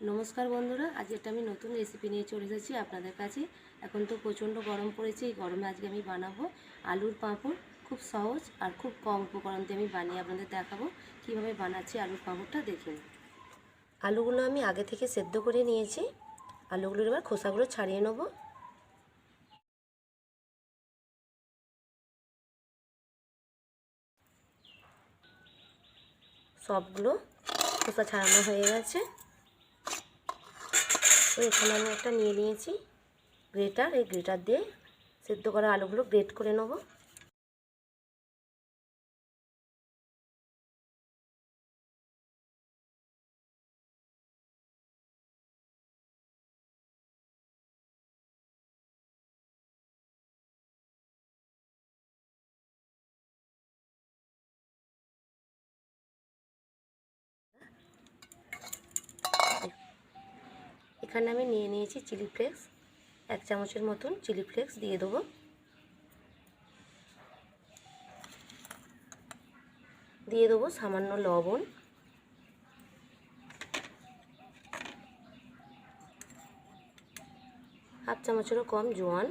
নমস্কার বন্ধুরা আজ একটা আমি নতুন রেসিপি নিয়ে চলে এসেছি আপনাদের কাছে। এখন তো প্রচণ্ড গরম পড়েছে, এই গরমে আজকে আমি বানাবো আলুর পাঁপড়। খুব সহজ আর খুব কম উপকরণ দিয়ে আমি বানিয়ে আপনাদের দেখাবো কীভাবে বানাচ্ছি আলুর পাঁপড়টা, দেখে নিন। আলুগুলো আমি আগে থেকে সেদ্ধ করে নিয়েছি। আলুগুলোর এবার খোসাগুলো ছাড়িয়ে নেব। সবগুলো খোসা ছাড়ানো হয়ে গেছে। এখানে আমি একটা নিয়ে নিয়েছি গ্রেটার। এই গ্রেটার দিয়ে সেদ্ধ করা আলুগুলো গ্রেট করে নেব। এখানে আমি নিয়ে নিয়েছি চিলি ফ্লেক্স। এক চামচের মতন চিলি ফ্লেক্স দিয়ে দেবো। দিয়ে দেবো সামান্য লবণ। হাফ চামচেরও কম জোয়ান।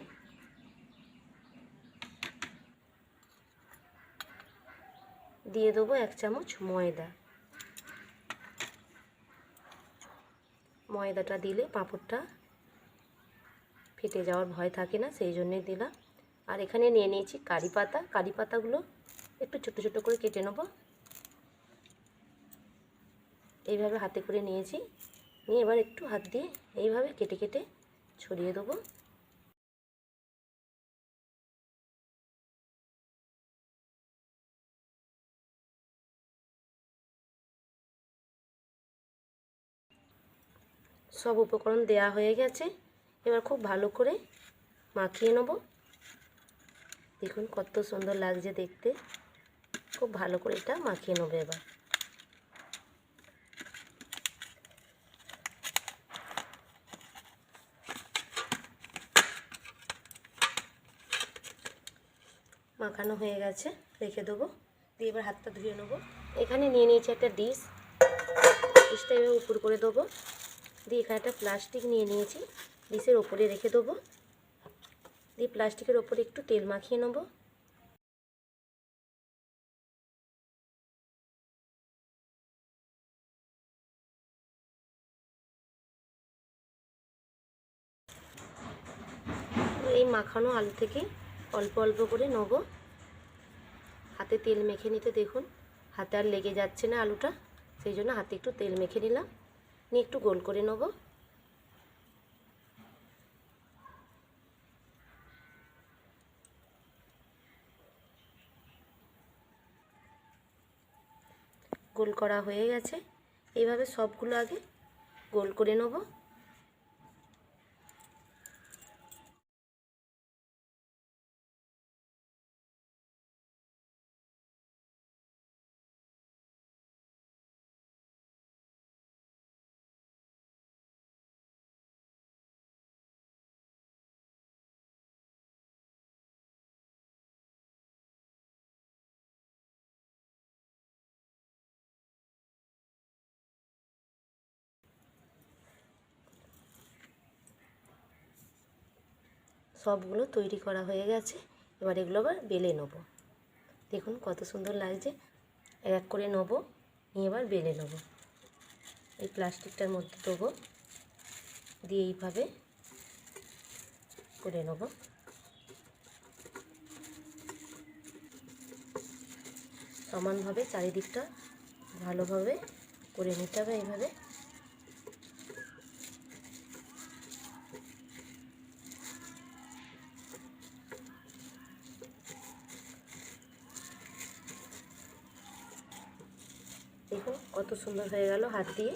দিয়ে দেবো এক চামচ ময়দা। ময়দাটা দিলে পাঁপড়টা ফেটে যাওয়ার ভয় থাকে না, সেই জন্যে দিলাম। আর এখানে নিয়ে নিয়েছি কারি পাতা। কারি পাতাগুলো একটু ছোটো ছোটো করে কেটে নেব। এইভাবে হাতে করে নিয়েছি। নিয়ে এবার একটু হাত দিয়ে এইভাবে কেটে কেটে ছড়িয়ে দেবো। সব উপকরণ দেয়া হয়ে গেছে। এবার খুব ভালো করে মাখিয়ে নেব। দেখুন কত সুন্দর লাগছে দেখতে। খুব ভালো করে এটা মাখিয়ে নেব এবার। মাখানো হয়ে গেছে, রেখে দেবো। দিয়ে এবার হাতটা ধুয়ে নেব। এখানে নিয়ে নিয়েছি একটা ডিশ। ডিশটা এবার উপর করে দেবো। দিয়ে এখানে একটা প্লাস্টিক নিয়ে নিয়েছি। ডিশের ওপরে রেখে দেবো। দিয়ে প্লাস্টিকের ওপরে একটু তেল মাখিয়ে নেব। এই মাখানো আলু থেকে অল্প অল্প করে নেব। হাতে তেল মেখে নিতে দেখুন, হাতে আর লেগে যাচ্ছে না আলুটা, সেই জন্য হাতে একটু তেল মেখে নিলাম। নিয়ে একটু গোল করে নেব। গোল করা হয়ে গেছে। এইভাবে সবগুলো আগে গোল করে নেব। সবগুলো তৈরি করা হয়ে গেছে। এবার এগুলো আবার বেলে নেব। দেখুন কত সুন্দর লাগছে। এক করে নেব, নিয়ে এবার বেলে নেব। এই প্লাস্টিকটার মধ্যে দেবো। দিয়ে এইভাবে করে নেব। সমানভাবে চারিদিকটা ভালোভাবে করে নিতে হবে এইভাবে। দেখুন কত সুন্দর হয়ে গেল হাত দিয়ে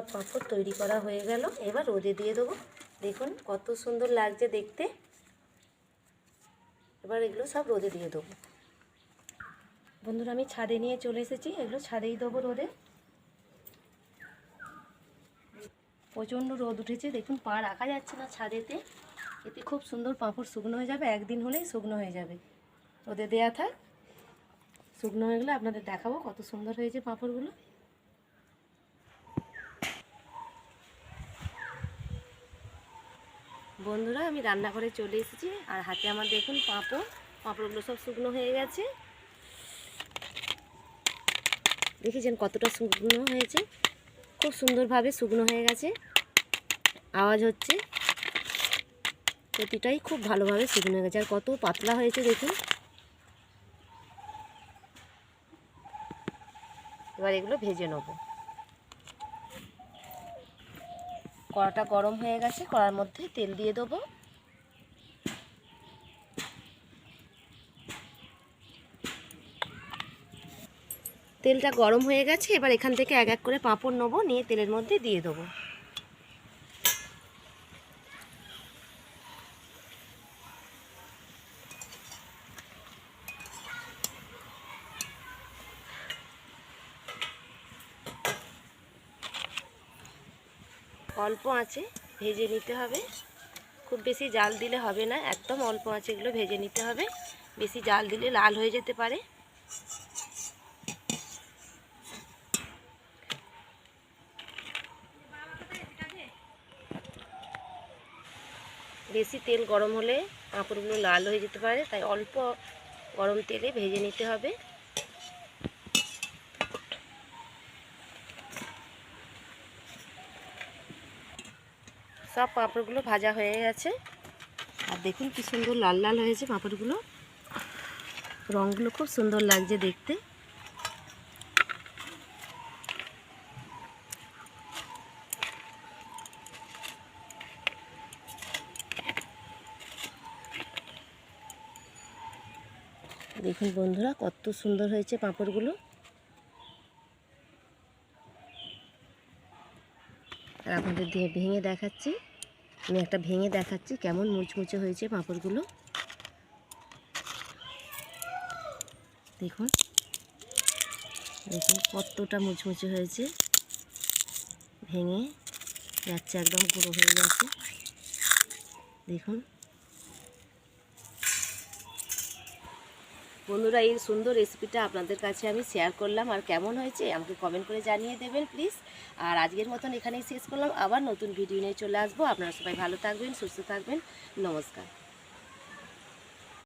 সব পাঁপড় তৈরি করা হয়ে গেল। এবার রোদে দিয়ে দেবো। দেখুন কত সুন্দর লাগছে দেখতে। এবার এগুলো সব রোদে দিয়ে দেবো। বন্ধুরা, আমি ছাদে নিয়ে চলে এসেছি। এগুলো ছাদেই দেবো রোদে। প্রচণ্ড রোদ উঠেছে। দেখুন, পা রাখা যাচ্ছে না ছাদেতে। এতে খুব সুন্দর পাঁপড় শুকনো হয়ে যাবে। একদিন হলেই শুকনো হয়ে যাবে। রোদে দেয়া থাক। শুকনো হয়ে গেলে আপনাদের দেখাবো কত সুন্দর হয়েছে পাঁপড়গুলো। বন্ধুরা, আমি রান্নাঘরে চলে এসেছি। আর হাতে আমার দেখুন পাঁপড়। পাঁপড়গুলো সব শুকনো হয়ে গেছে। দেখেছেন কতটা শুকনো হয়েছে? খুব সুন্দরভাবে শুকনো হয়ে গেছে। আওয়াজ হচ্ছে প্রতিটাই খুব ভালোভাবে শুকনো হয়ে গেছে। আর কত পাতলা হয়েছে দেখুন। এবার এগুলো ভেজে নেব। কড়াটা গরম হয়ে গেছে, কড়ার মধ্যে তেল দিয়ে দেবো। তেলটা গরম হয়ে গেছে, এবার এখান থেকে এক এক করে পাঁপড় নেব, নিয়ে তেলের মধ্যে দিয়ে দেবো। অল্প আছে ভেজে নিতে হবে। খুব বেশি জাল দিলে হবে না, একদম অল্প আছে এগুলো ভেজে নিতে হবে। বেশি জাল দিলে লাল হয়ে যেতে পারে। বেশি তেল গরম হলে পাঁপড়গুলো লাল হয়ে যেতে পারে, তাই অল্প গরম তেলে ভেজে নিতে হবে। সব পাঁপড়গুলো ভাজা হয়ে গেছে। আর দেখুন কি সুন্দর লাল লাল হয়েছে পাঁপড়গুলো। রঙগুলো খুব সুন্দর লাগছে দেখতে। দেখুন বন্ধুরা, কত সুন্দর হয়েছে পাঁপড়গুলো। আর আপনাদের দিয়ে ভেঙে দেখাচ্ছি। আমি একটা ভেঙে দেখাচ্ছি কেমন মুচমুচে হয়েছে পাঁপড়গুলো। দেখুন। দেখুন কতটা মুচমুচে হয়েছে। ভেঙে যাচ্ছে একদম গুঁড়ো হয়ে গেছে দেখুন। বন্ধুরা, এই সুন্দর রেসিপিটা আপনাদের কাছে আমি শেয়ার করলাম। আর কেমন হয়েছে আমাকে কমেন্ট করে জানিয়ে দেবেন প্লিজ আর আজকের মতন এখানেই শেষ করলাম। আবার নতুন ভিডিও নিয়ে চলে আসব। আপনারা সবাই ভালো থাকবেন, সুস্থ থাকবেন। নমস্কার।